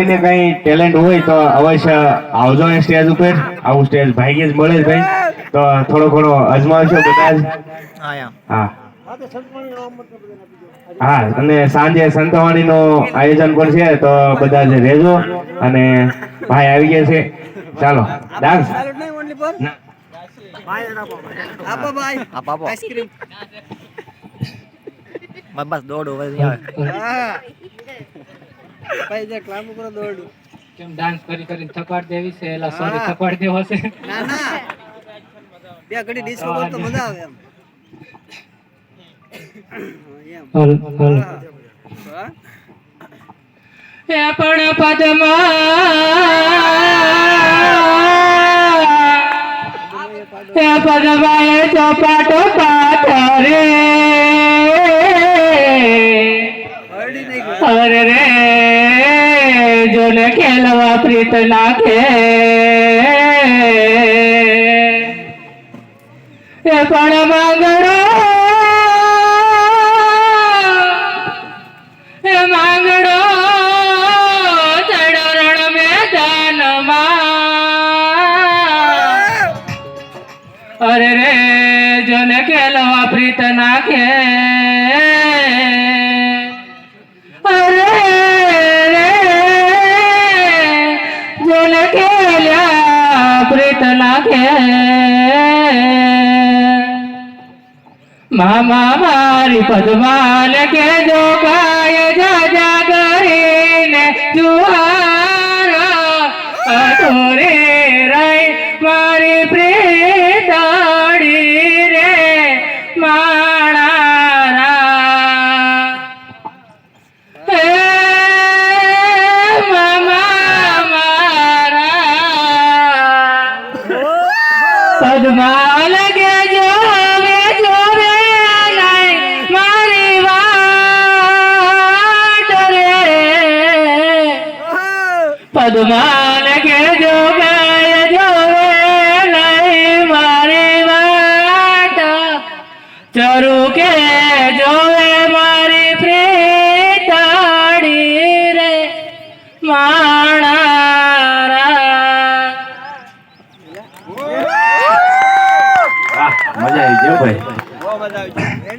કોઈને કઈ ટેલેન્ટ હોય તો અવશ્ય આવજો એ સ્ટેજ ઉપર. આવું સ્ટેજ ભાગ્યે જ મળે ભાઈ. તો થોડો ઘણો અજમાવશો બધા જ. હા હા. અને સાંજે સંતવાણીનું આયોજન પણ છે તો બધા જ રહેજો. અને ભાઈ આવી ગયા છે. ચાલો ડાન્સ. ના. ભાઈ બસ દોડ હા. ભાઈ જે ક્લામ ઉપર દોડું કેમ ડાન્સ કરી કરીને થપાડ દેવી છે? એલા સોરી. થપાડ દેવો છે. ના ના. બે ઘડી ડિસ્કો તો મજા આવે એમ. એ પણ પદમા. એ પદમા. એ ચોપાટો પાથરે. હરડી જોને ખેલવા પ્રીત નાખે. એ પણ માંગડો એ માંગડો ચડો રણ મેદાનમાં. અરે રે, જોને ખેલવા પ્રીત નાખે. નાખે મામા મારી પદમાન કે જો ગાય જાજા કરીને જુહારા અધોરે પદ્માલ કે જોવે જોવે નહીં મારી વાટ રે પદ્માલ કે જોવે જોવે નહીં મારી વાટ ચરુ કે જોવે મારી પ્રેતાડી રે મા મજા આવી ભાઈ